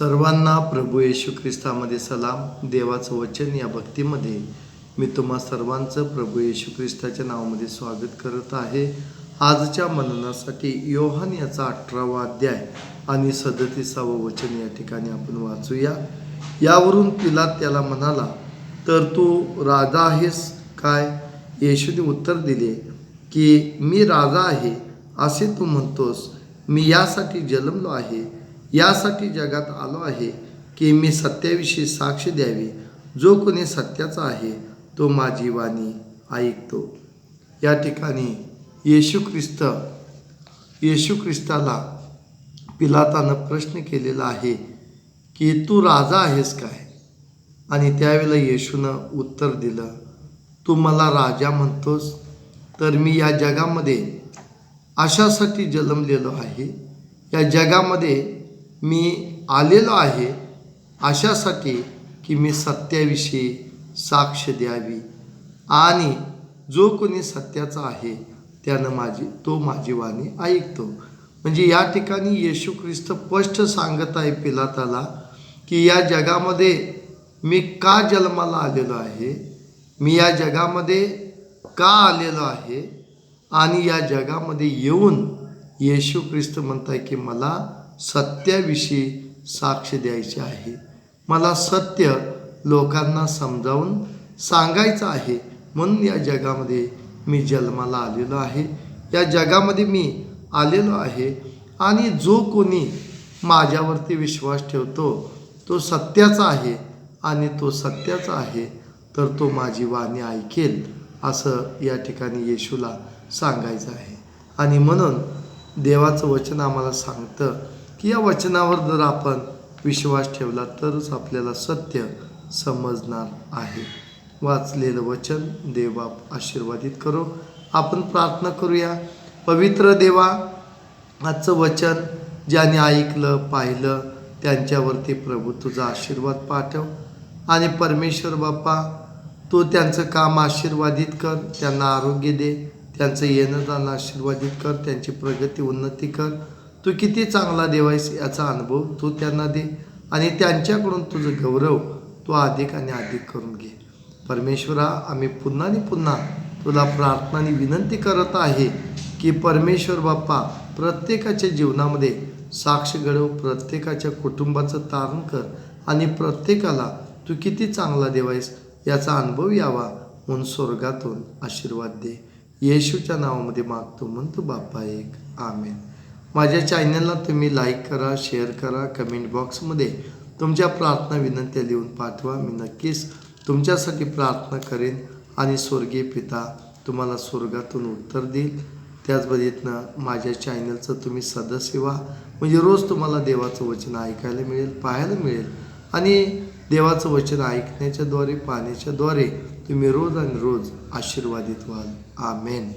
सर्वांना प्रभू येशू ख्रिस्तामध्ये सलाम. देवाचं वचन या भक्तीमध्ये. मी तुम्हा सर्वांचं प्रभू येशू ख्रिस्ताच्या नावामध्ये स्वागत करत आहे. आजच्या मननासाठी योहान याचा अठरावा अध्याय आणि सदतीसावं वचन या ठिकाणी आपण वाचूया. यावरून पिलात त्याला म्हणाला तर तू राजा आहेस काय? येशूने उत्तर दिले की मी राजा आहे असे तू म्हणतोस. मी यासाठी जन्मलो आहे. यासाठी जगात आलो आहे की मी सत्याविषयी साक्ष द्यावी. जो कोणी सत्याचा आहे तो माझी वाणी ऐकतो. या ठिकाणी येशू ख्रिस्त येशू ख्रिस्ताला पिलातानं प्रश्न केलेला आहे की तू राजा आहेस काय? आणि त्यावेळेला येशूनं उत्तर दिलं तू मला राजा म्हणतोस तर मी या जगामध्ये अशासाठी जन्मलेलो आहे. या जगामध्ये मी आलेलो आहे अशासाठी की मी सत्याविषयी साक्ष द्यावी. आणि जो कोणी सत्याचा आहे त्यानं माझी तो माझी वाणी ऐकतो. म्हणजे या ठिकाणी येशू ख्रिस्त स्पष्ट सांगत आहे पिलाताला की या जगामध्ये मी का जन्माला आलेलो आहे? मी या जगामध्ये का आलेलो आहे? आणि या जगामध्ये येऊन येशू ख्रिस्त म्हणताय की मला सत्याविषयी साक्ष द्यायची आहे. मला सत्य लोकांना समजावून सांगायचं आहे म्हणून या जगामध्ये मी जन्माला आलेलो आहे. या जगामध्ये मी आलेलो आहे आणि जो कोणी माझ्यावरती विश्वास ठेवतो तो सत्याचा आहे आणि तो सत्याचा आहे तर तो माझी वाणी ऐकेल असं या ठिकाणी येशूला सांगायचं आहे. आणि म्हणून देवाचं वचन आम्हाला सांगतं की या वचनावर जर आपण विश्वास ठेवला तरच आपल्याला सत्य समजणार आहे. वाचलेलं वचन देवबाप आशीर्वादित करो. आपण प्रार्थना करूया. पवित्र देवा आजचं वचन ज्याने ऐकलं पाहिलं त्यांच्यावरती प्रभू तुझा आशीर्वाद पाठव. आणि परमेश्वर बाप्पा तू त्यांचं काम आशीर्वादित कर त्यांना आरोग्य दे त्यांचं येणं जाणं आशीर्वादित कर त्यांची प्रगती उन्नती कर. तू किती चांगला देवायस याचा अनुभव तू त्यांना दे आणि त्यांच्याकडून तुझं गौरव तू अधिक आणि अधिक करून घे. परमेश्वरा आम्ही पुन्हा आणि पुन्हा तुला प्रार्थना आणि विनंती करत आहे की परमेश्वर बाप्पा प्रत्येकाच्या जीवनामध्ये साक्ष घडव प्रत्येकाच्या कुटुंबाचं तारण कर आणि प्रत्येकाला तू किती चांगला देवायस याचा अनुभव यावा म्हणून स्वर्गातून आशीर्वाद दे. येशूच्या नावामध्ये मागतो म्हणतो बाप्पा एक. आमेन. माझ्या चॅनलला तुम्ही लाईक करा शेअर करा कमेंट बॉक्समध्ये तुमच्या प्रार्थना विनंत्या लिहून पाठवा. मी नक्कीच तुमच्यासाठी प्रार्थना करेन आणि स्वर्गीय पिता तुम्हाला स्वर्गातून उत्तर देईल. त्याच माझ्या चॅनलचं तुम्ही सदस्य व्हा. म्हणजे रोज तुम्हाला देवाचं वचन ऐकायला मिळेल पाहायला मिळेल. आणि देवाचं वचन ऐकण्याच्याद्वारे पाहण्याच्याद्वारे तुम्ही रोज आणि रोज आशीर्वादित व्हाल. आमेन.